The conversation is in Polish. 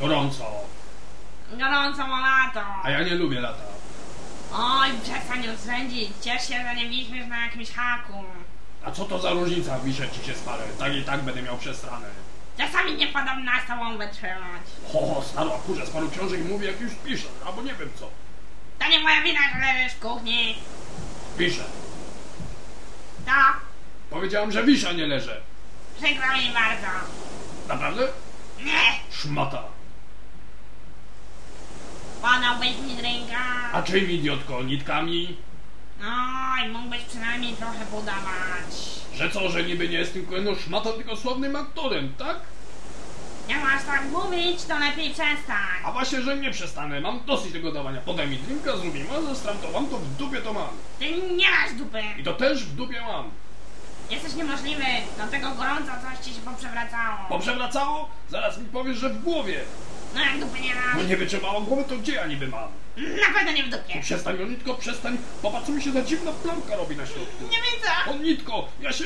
gorąco. Gorąco ma lato. A ja nie lubię lata. Oj, przestań już sędzić. Ciesz się, że nie wiśniesz na jakimś haku. A co to za różnica, wiszę ci się spalę. Tak i tak będę miał przestranę. Czasami nie podobna z tobą wytrzymać. Ho, staro, kurze, z paru książek mówi jak już piszę, albo nie wiem co. To nie moja wina, że leżysz w kuchni. Piszę. To Powiedziałem, że wisza nie leżę. przykro mi bardzo. Naprawdę? Nie, Szmata. podałbyś mi drinka. A czym idiotko, nitkami? Oj, mógłbyś przynajmniej trochę podawać. Że co, że niby nie jest tylko jedno szmata, tylko sławnym aktorem, tak? Jak masz tak mówić, to lepiej przestań. A właśnie, że nie przestanę, mam dosyć tego dawania. Podaj mi drinka, zrobimy, a zastram to mam, to w dupie to mam. Ty nie masz dupy. I to też w dupie mam. Jesteś niemożliwy. Do tego gorąco coś ci się poprzewracało. Poprzewracało? Zaraz mi powiesz, że w głowie. No jak dupy nie masz? No nie wytrzymało głowy, to gdzie ja niby mam? Na pewno nie w dupie. Przestań, Jonitko, przestań. Popatrz, mi się za dziwna plamka robi na środku. Nie widzę. O, Nitko, ja się...